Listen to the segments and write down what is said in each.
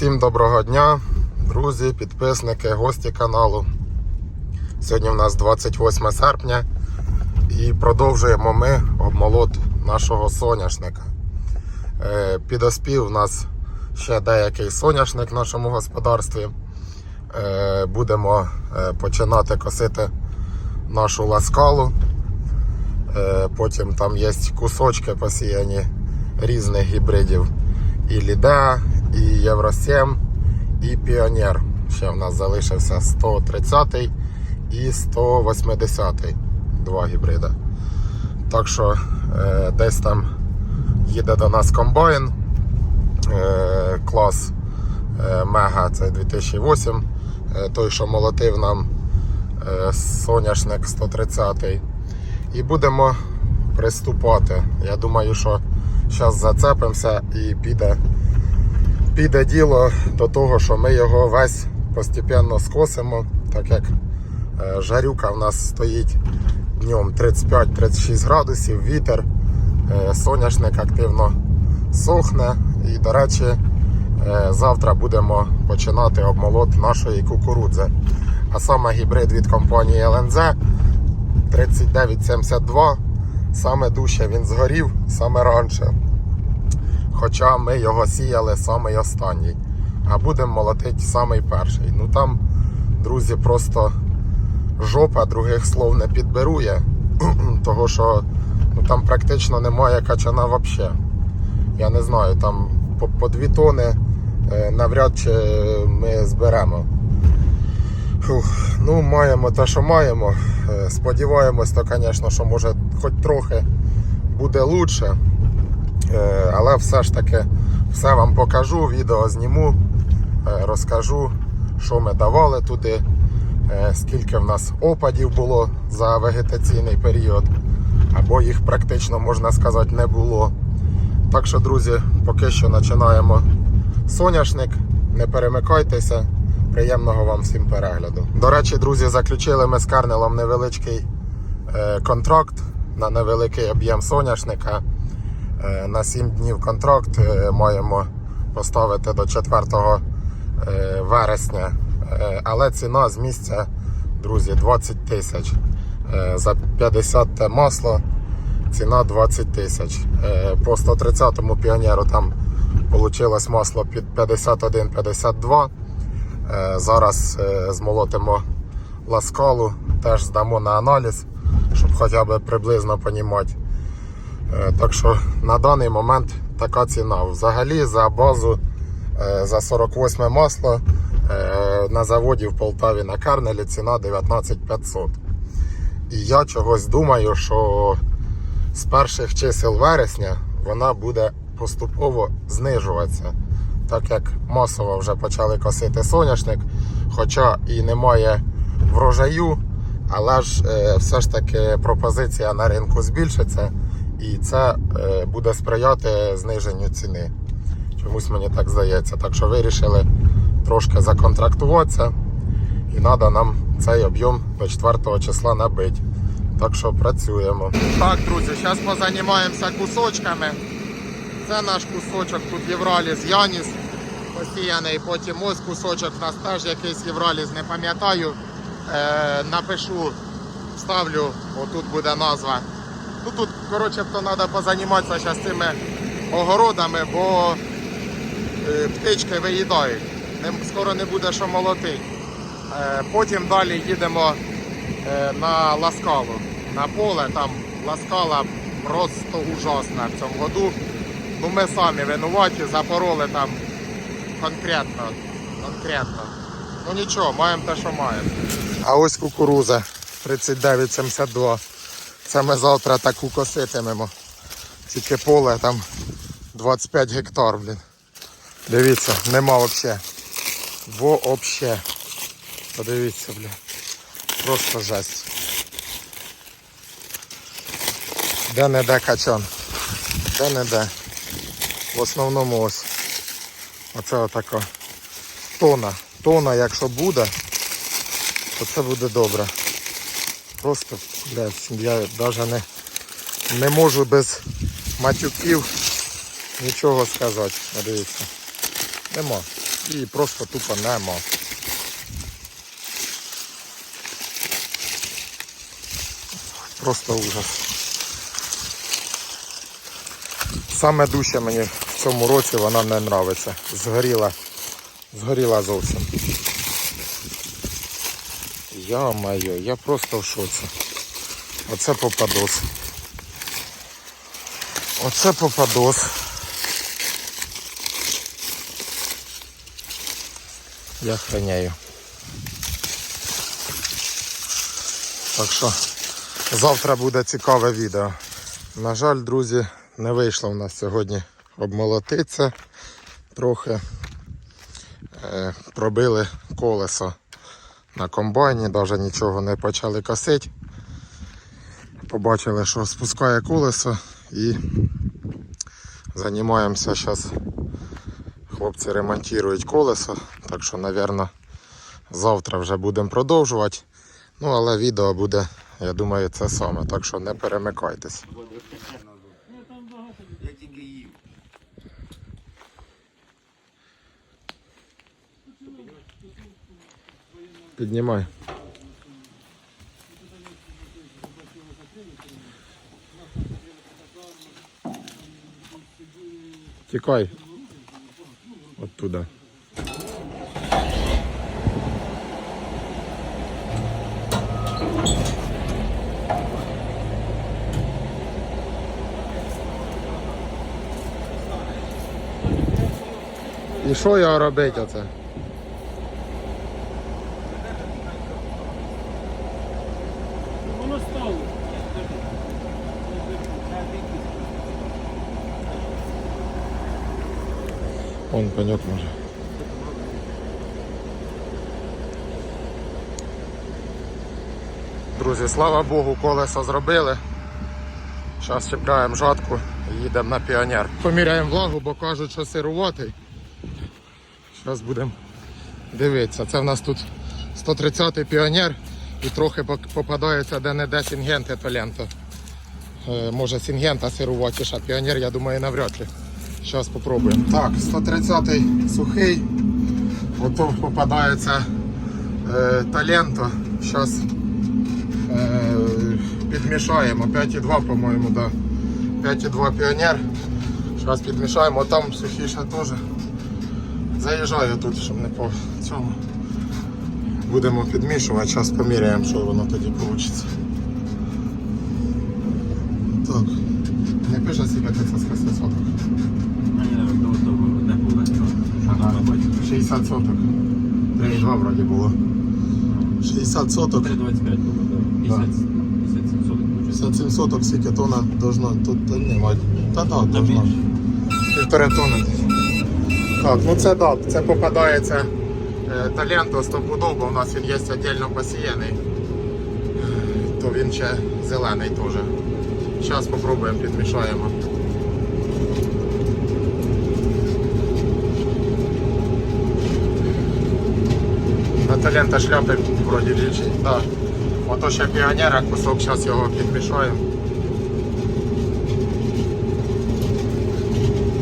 Всім доброго дня, друзі, підписники, гості каналу. Сьогодні в нас 28 серпня і продовжуємо ми обмолот нашого соняшника. Е, Підоспів у нас ще деякий соняшник в нашому господарстві. Е, Будемо е, починати косити нашу ласкалу. Потім там є кусочки посіяні різних гібридів. І Лідеа, і Євро 7, і Піонер. Ще в нас залишився 130 і 180 два гібрида. Так що е, десь там їде до нас комбайн. Е, клас е, Мега це 2008. Е, той, що молотив нам е, соняшник 130 і будемо приступати. Я думаю, що зараз зацепимося і піде, піде діло до того, що ми його весь постепенно скосимо, так як е, жарюка в нас стоїть днем 35-36 градусів, вітер, е, соняшник активно сохне. І, до речі, е, завтра будемо починати обмолот нашої кукурудзи. А саме гібрид від компанії ЛНЗ 3972. Саме дужче він згорів, саме раніше. Хоча ми його сіяли самий останній. А будемо молотити самий перший. Ну там, друзі, просто жопа других слов не підберує. Того що ну, там практично немає качана взагалі. Я не знаю, там по, по дві тони е, навряд чи ми зберемо. Фух, ну, маємо те, що маємо. Е, Сподіваємось, то, звісно, що може хоч трохи буде лучше. Е, Але все ж таки все вам покажу, відео зніму, е, розкажу, що ми давали туди, е, скільки в нас опадів було за вегетаційний період, або їх практично, можна сказати, не було. Так що, друзі, поки що починаємо соняшник. Не перемикайтеся. Приємного вам всім перегляду. До речі, друзі, заключили ми з Карнелом невеличкий контракт на невеликий об'єм соняшника. Е, на 7 днів контракт е, маємо поставити до 4 е, вересня. Але ціна з місця, друзі, 20 тисяч. За 50 те масло ціна 20 тисяч. По 130-му піонеру там вийшло масло під 51-52. Е, Зараз змолотимо ласкалу, теж здамо на аналіз, щоб хоча б приблизно понімати. Е, Так що на даний момент така ціна. Взагалі за базу е, за 48 масло е, на заводі в Полтаві на Карнелі ціна 19500. І я чогось думаю, що з перших чисел вересня вона буде поступово знижуватися. Так як масово вже почали косити соняшник, хоча і немає врожаю, але ж все ж таки пропозиція на ринку збільшиться, і це е, буде сприяти зниженню ціни. Чомусь мені так здається. Так що вирішили трошки законтрактуватися, і треба нам цей об'єм до 4 числа набити. Так що працюємо. Так, друзі, зараз позанімаємося кусочками. Це наш кусочок тут Євраліс Яніс посіяний. Потім ось кусочок у нас теж якийсь Євраліс, не пам'ятаю. Е, напишу, вставлю, отут буде назва. Ну тут, коротше, то треба позаніматися зараз цими огородами, бо е, птички виїдають. Скоро не буде що молотити. Е, потім далі їдемо е, на ласкалу. На поле там ласкала просто ужасна в цьому году. Ну ми самі винуваті, запороли там конкретно. конкретно. Ну нічого, маємо те, що маємо. А ось кукуруза 3972. Це ми завтра таку коситимемо. Тільки поле там 25 гектар, блін. Дивіться, нема взагалі. Вообще. Подивіться, блін. Просто жесть. Де не де качан. Де не де. В основному ось. Оце отака тона. Тона, якщо буде, то це буде добре. Просто, блядь, я навіть не, не можу без матюків нічого сказати. Подивіться. Нема. її просто тупо нема. Просто ужас. Саме дужче мені в цьому році вона не нравиться. Згоріла. Згоріла зовсім. Я моє, я просто в шоці. Оце попадос. Оце попадос. Я храняю. Так що завтра буде цікаве відео. На жаль, друзі, не вийшло в нас сьогодні обмолотитися трохи. Е, пробили колесо на комбайні, навіть нічого не почали косити. Побачили, що спускає колесо і займаємося зараз. Хлопці ремонтують колесо, так що, мабуть, завтра вже будемо продовжувати. Ну, але відео буде, я думаю, це саме, так що не перемикайтесь. Я тільки їв. Піднімай. Тікай. Оттуда. І що його робити оце? Воно стало. Он пеньок може. Друзі, слава Богу, колеса зробили. Зараз чіпляємо жатку і їдемо на піонер. Поміряємо влагу, бо кажуть, що сируватий. Зараз будемо дивитися. Це в нас тут 130-й піонер і трохи попадається де-не-де сінгенти то лента. Е, може сінгента сируватіша, піонер, я думаю, навряд ли. Зараз спробуємо. Так, 130-й сухий. Ото попадається е, таленто. Зараз е, підмішаємо. 5,2, по-моєму, да. 5,2 піонер. Зараз підмішаємо, там сухіше теж. Заїжджаю тут, щоб не по цьому. Будемо підмішувати, зараз поміряємо, що воно тоді вийде. Так. Не пише скільки це 60 соток. Не було. Ага. 60 соток. 3,2 вроді було. 60 соток. 3,25 було. 50, 57 соток. 57 соток, скільки тонна должна. Тут немає. Та да, должна. Півтори тонни. Так, ну це да, це попадається е, таленто стопудов, у нас він є віддільно посіяний. То він ще зелений теж. Зараз спробуємо, підмішаємо. На талента шляпи вроді більші. Да. Ото ще піонера, кусок, зараз його підмішаємо.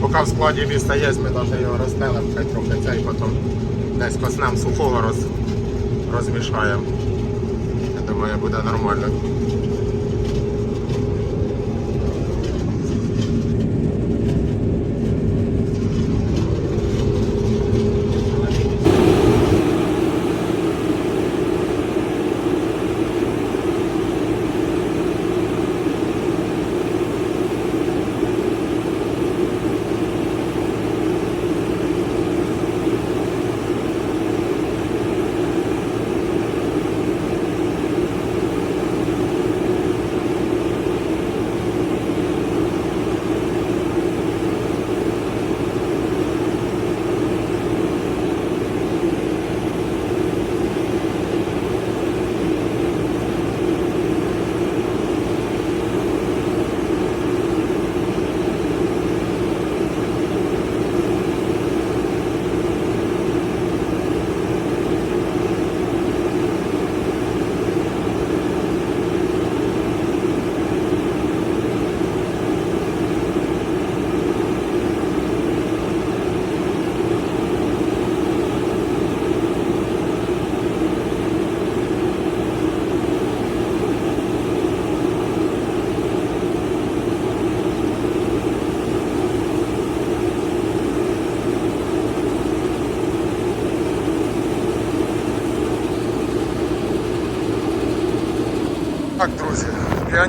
Поки в складі міста є, ми навіть його розстелимо, хай трохи цей потім десь коснем сухого роз, розмішаємо. Я думаю, буде нормально.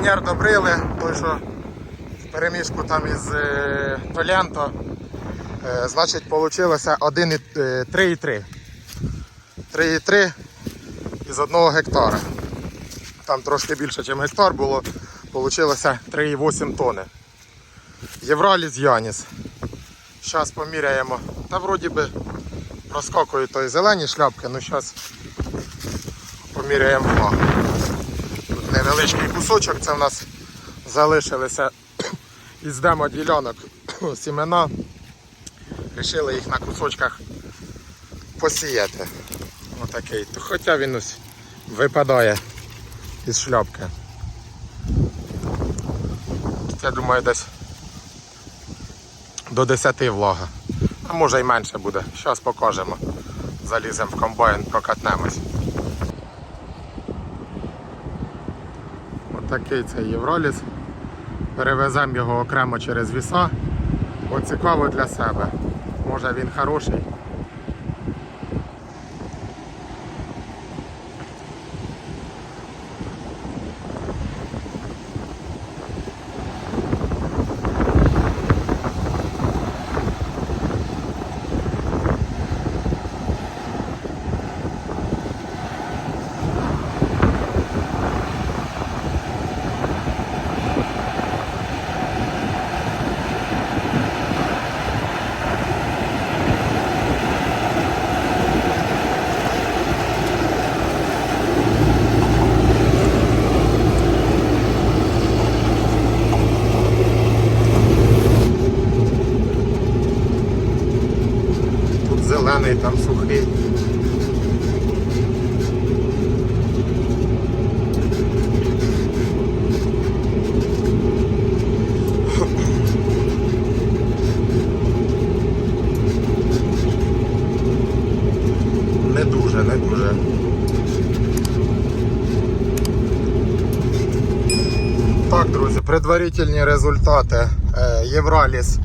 Піонер добрили, той, що в переміжку там із е, Толянто. Е, значить, вийшло 3,3. 3,3 із одного гектара. Там трошки більше, ніж гектар було, вийшло 3,8 тони. Євраліс Яніс. Зараз поміряємо. Та вроді би проскакують той зелені шляпки, ну зараз поміряємо невеличкий кусочок, це в нас залишилися із демо-ділянок сімена. Рішили їх на кусочках посіяти. Отакий. Хоча він ось випадає із шляпки. Я думаю, десь до 10 влага. А може й менше буде. Зараз покажемо. Заліземо в комбайн, прокатнемось. Отакий цей євроліс. Перевеземо його окремо через віса. От цікаво для себе. Може він хороший. Тут зелений, там сухий. Не дуже, не дуже. Так, друзі, предварительні результати. Е, Євраліс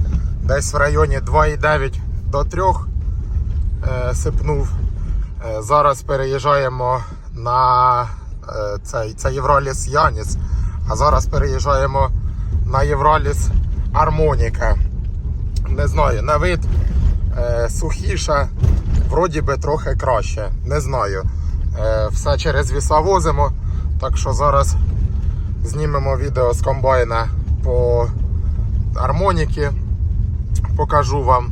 десь в районі 2,9 до 3 е, сипнув. Е, Зараз переїжджаємо на цей, це Євраліс Яніс, а зараз переїжджаємо на Євраліс Армоніка. Не знаю, на вид сухіше, вроді би трохи краще. Не знаю. Все через віса возимо, так що зараз знімемо відео з комбайна по армоніки, покажу вам.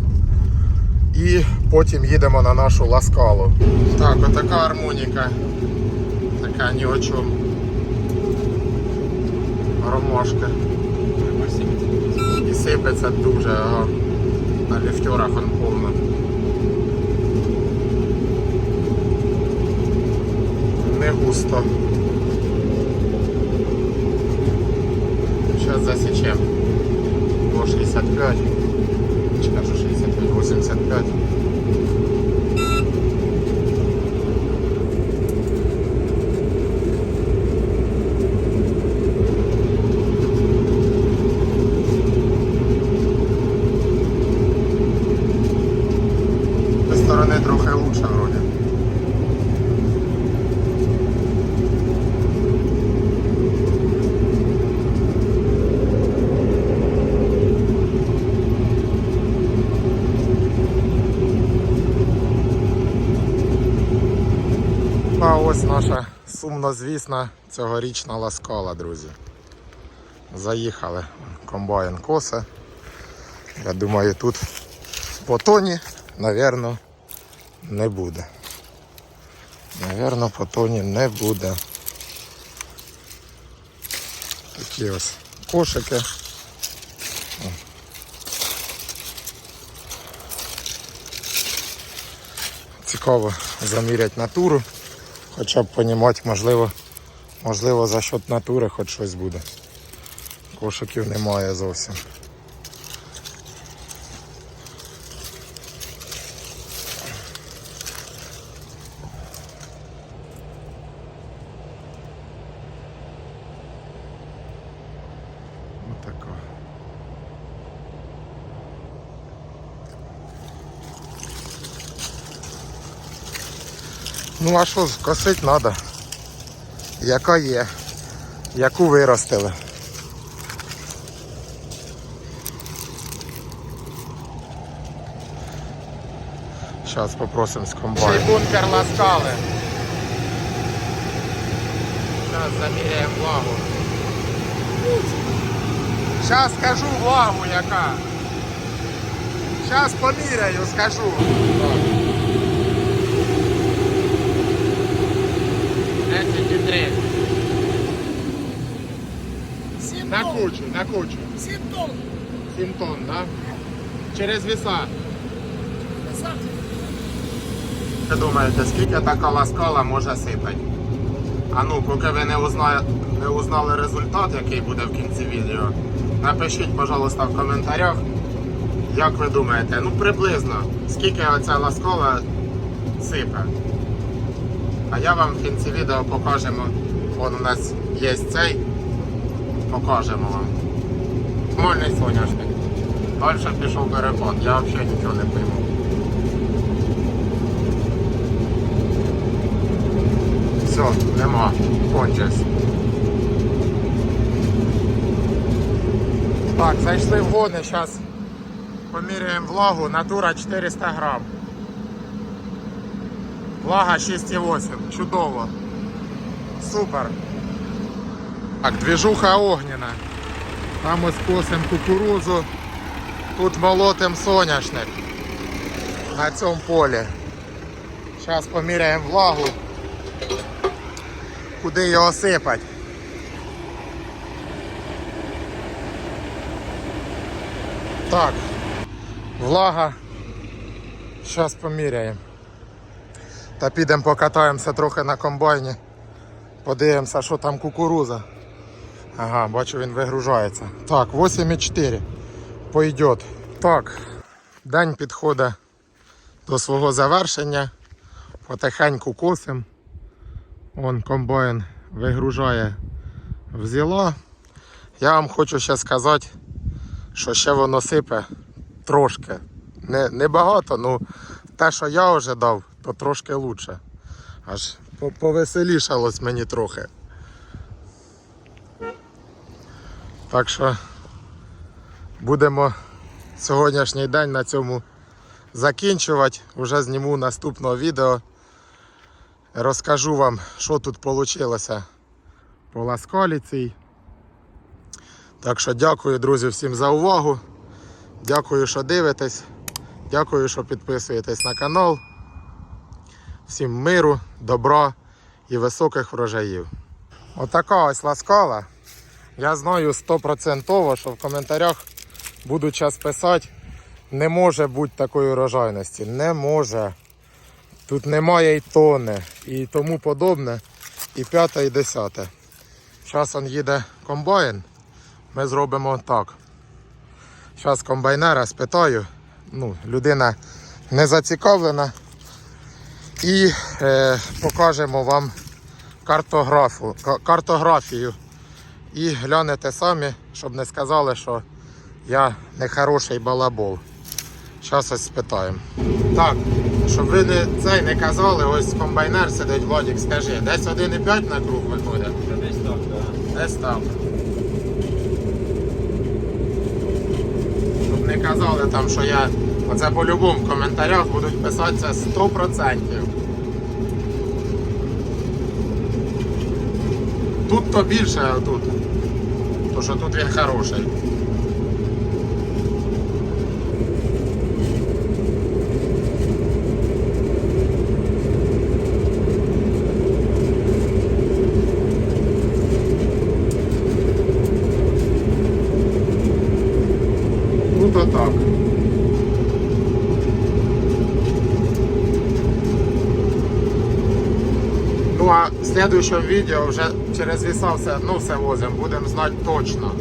І потім їдемо на нашу ласкалу. Так, отака армоніка. Така ні о чому. Ромашка. І сипеться дуже, ага. На ліфтерах он повно. Не густо. Засічемо. По 65. Чи кажу 65, 85. А ось наша сумнозвісна цьогорічна ласкала, друзі. Заїхали. Комбайн коса. Я думаю, тут по тоні, напевно, не буде. Навірно, по тоні не буде. Такі ось кошики. Цікаво заміряти натуру, хоча б понімати, можливо, можливо за счет натури хоч щось буде. Кошиків немає зовсім. Отако. Ну а що, косить треба. Яка є. яку виростили. Зараз попросимо з комбайну. Цей бункер ласкали. Зараз заміряємо влагу. Зараз скажу влагу яка. Зараз поміряю, скажу. Десять і три. Сім На тонн. кучу, на кучу. Сім тонн. 7 тонн, да? Через віса. Назад. Ви думаєте, скільки така ласкала може сипати? А ну, поки ви не узнали, не узнали результат, який буде в кінці відео, напишіть, пожалуйста, в коментарях, як ви думаєте, ну приблизно, скільки оця ласкала сипе. А я вам в кінці відео покажемо. Вон у нас є цей. Покажемо вам. Мольний соняшник. Далі пішов перепад, я взагалі нічого не пойму. Все, нема. Кончився. Так, зайшли в гони, зараз поміряємо влагу. Натура 400 грам. Влага 6,8. Чудово. Супер. Так, движуха огняна. Там ось косим кукурузу. Тут молотим соняшник. На цьому полі. Зараз поміряємо влагу куди його сипать. Так, влага. Зараз поміряємо. Та підемо покатаємося трохи на комбайні. Подивимося, що там кукуруза. Ага, бачу, він вигружається. Так, 8,4. Пойдет. Так, день підходить до свого завершення. Потихеньку косим. Вон комбайн вигружає в зіла. Я вам хочу ще сказати, що ще воно сипе трошки. Не, не багато, ну те, що я вже дав, то трошки краще. Аж повеселішалось мені трохи. Так що будемо сьогоднішній день на цьому закінчувати. Уже зніму наступного відео. Розкажу вам, що тут вийшло по ласкаліцій. Так що дякую, друзі, всім за увагу. Дякую, що дивитесь. Дякую, що підписуєтесь на канал. Всім миру, добра і високих врожаїв. Отака ось ласкала. Я знаю стопроцентово, що в коментарях будуть час писати, не може бути такої урожайності. Не може. Тут немає і тони і тому подобне. І п'яте, і десяте. Зараз он їде комбайн. Ми зробимо так. Зараз комбайнера спитаю. Ну, людина не зацікавлена. І е, покажемо вам картографу, картографію. І глянете самі, щоб не сказали, що я не хороший балабол. Зараз ось спитаємо. Так, щоб ви не, цей не казали, ось комбайнер сидить, Владик, скажи, десь 1,5 на круг виходить. Десь так, так. Десь так. Щоб не казали там, що я. Оце по-любому в коментарях будуть писатися 100%. Тут то більше, а тут. То що тут він хороший. Ну то так. Ну следующем відео вже через віса все, одно все возимо, будемо знати точно.